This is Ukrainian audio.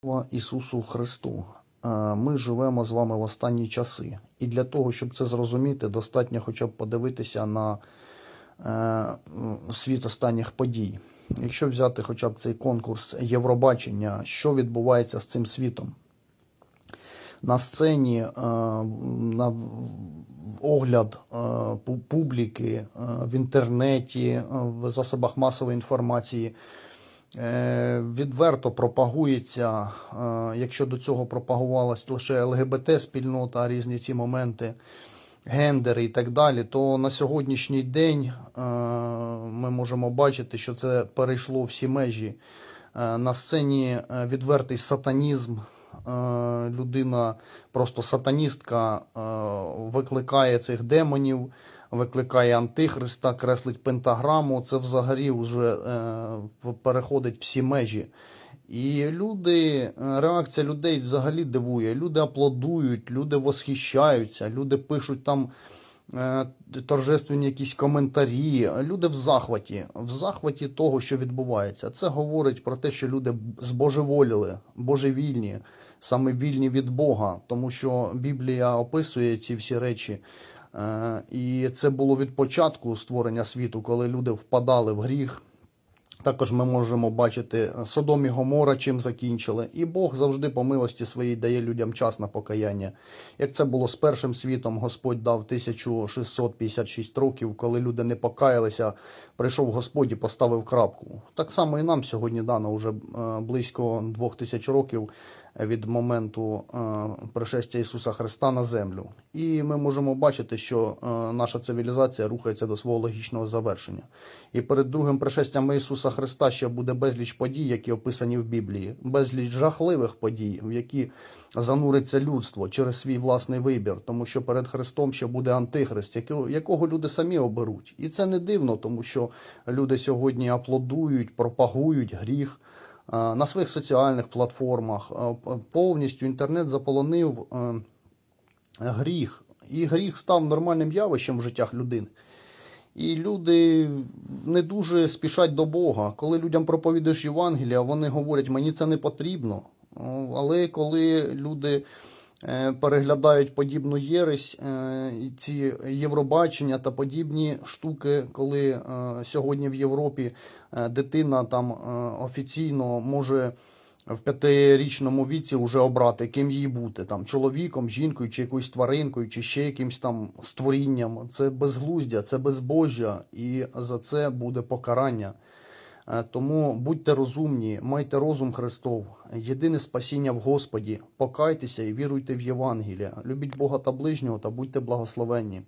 Слава Ісусу Христу. Е, Ми живемо з вами в останні часи. І для того, щоб це зрозуміти, достатньо хоча б подивитися на е, світ останніх подій. Якщо взяти хоча б цей конкурс Євробачення, що відбувається з цим світом? На сцені е, на огляд публіки в інтернеті, в засобах масової інформації відверто пропагується, е, якщо до цього пропагувалась лише ЛГБТ-спільнота, різні ці моменти, гендери і так далі, то на сьогоднішній день е, ми можемо бачити, що це перейшло всі межі. Е, На сцені е, відвертий сатанізм. Е, Людина, просто сатаністка, е, викликає цих демонів, викликає антихриста, креслить пентаграму. Це взагалі вже е, переходить всі межі. І люди, е, реакція людей взагалі дивує. Люди аплодують, люди восхищаються, люди пишуть там е, торжественні якісь коментарі. Люди в захваті, в захваті того, що відбувається. Це говорить про те, що люди збожеволіли, божевільні, саме вільні від Бога, тому що Біблія описує ці всі речі. Е, І це було від початку створення світу, коли люди впадали в гріх. Також ми можемо бачити Содом і Гомора, чим закінчили. І Бог завжди по милості своїй дає людям час на покаяння. Як це було з першим світом, Господь дав 1656 років, коли люди не покаялися, прийшов Господь і поставив крапку. Так само і нам сьогодні дано вже е, близько 2000 років від моменту е, пришестя Ісуса Христа на землю. І ми можемо бачити, що е, наша цивілізація рухається до свого логічного завершення. І перед другим пришестям Ісуса Христа ще буде безліч подій, які описані в Біблії, безліч жахливих подій, в які зануриться людство через свій власний вибір, тому що перед Христом ще буде антихрист, якого, якого люди самі оберуть. І це не дивно, тому що люди сьогодні аплодують, пропагують гріх. Е, на своїх соціальних платформах. Е, Повністю інтернет заполонив е, гріх. І гріх став нормальним явищем в життях людини. І люди не дуже спішать до Бога. Коли людям проповідуєш Євангелія, вони говорять, мені це не потрібно. Але коли люди переглядають подібну єресь, е, ці Євробачення та подібні штуки, коли е, сьогодні в Європі е, дитина там е, офіційно може в п'ятирічному віці вже обрати, ким їй бути, там чоловіком, жінкою, чи якоюсь тваринкою, чи ще якимсь там створінням. Це безглуздя, це безбожжя, і за це буде покарання. Е, Тому будьте розумні, майте розум Христов, єдине спасіння в Господі. Покайтеся і віруйте в Євангелія. Любіть Бога та ближнього та будьте благословенні.